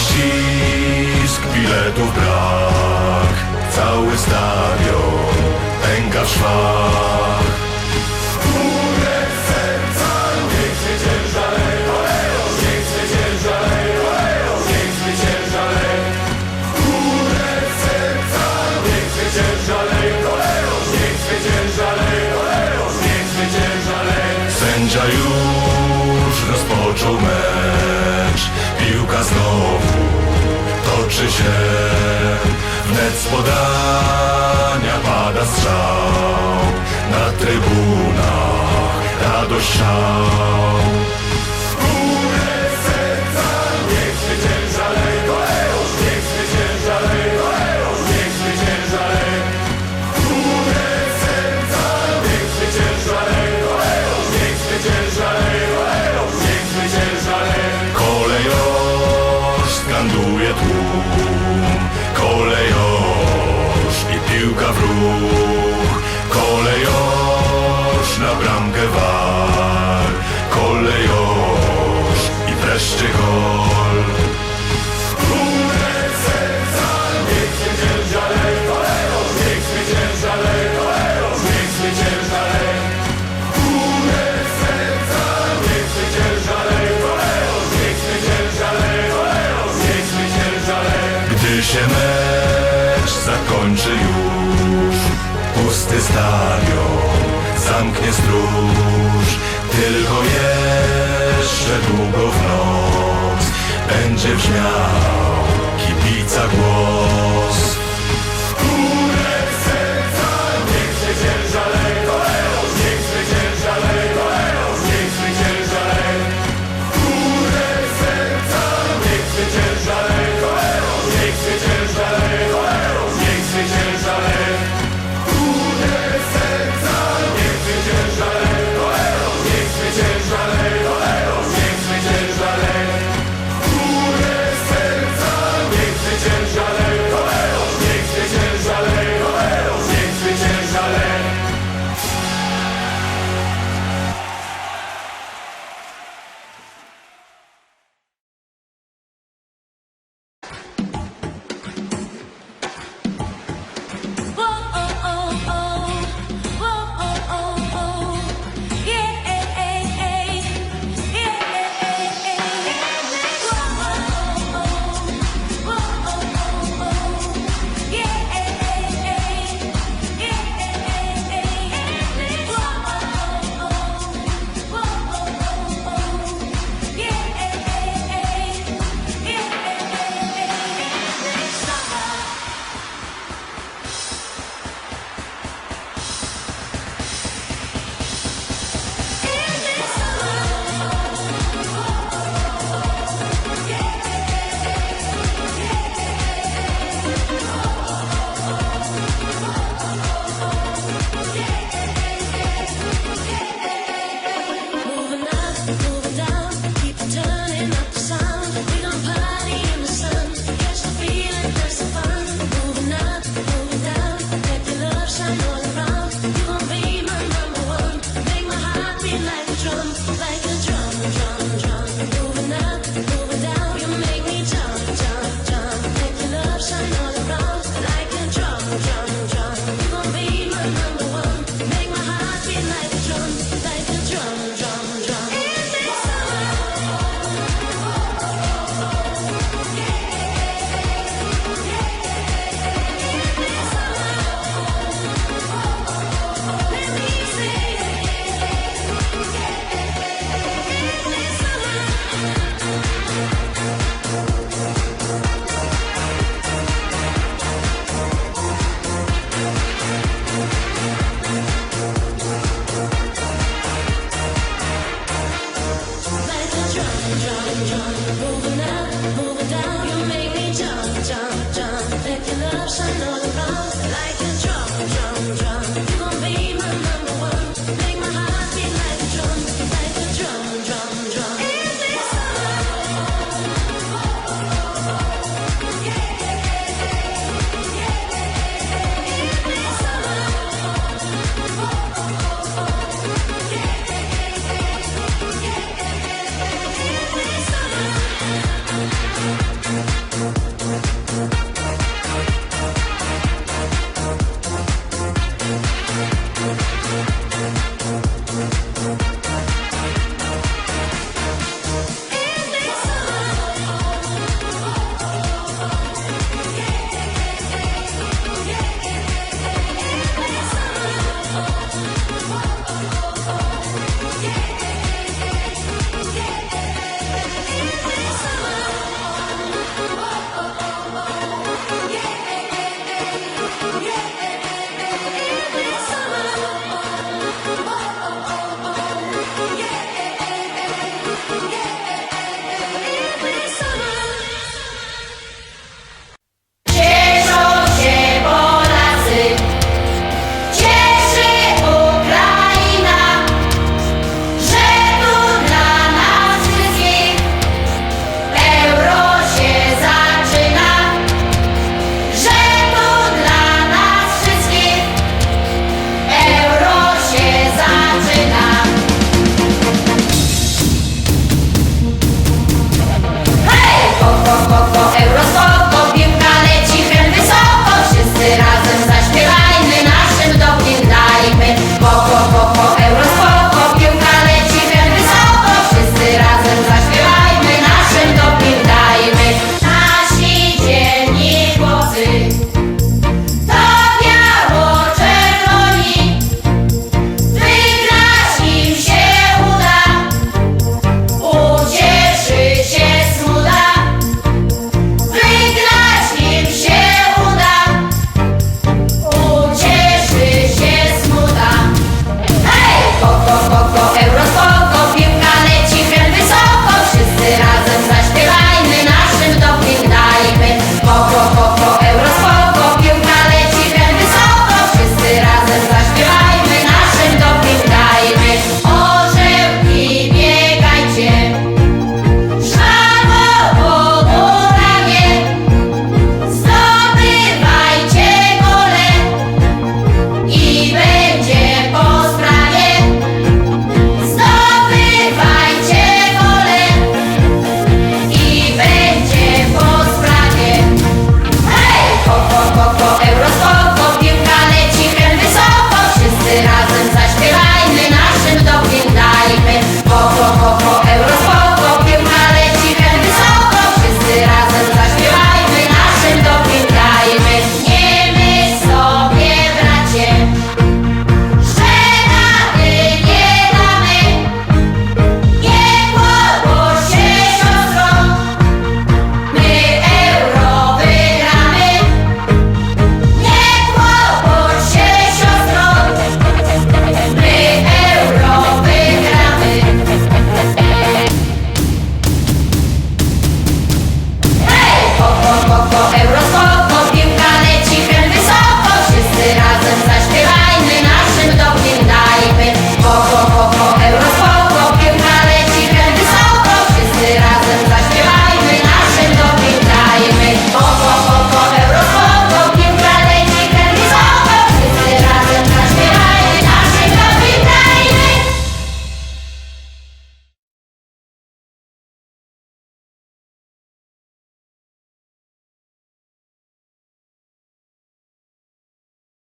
ścisk, biletów brak. Cały stadion pęka w szwach. patrzy się. Wnet z podania pada strzał. Na trybunach radość szał. się mecz zakończy już. Pusty stadion zamknie stróż. Tylko jeszcze długo w noc Będzie brzmiał kibica głos. like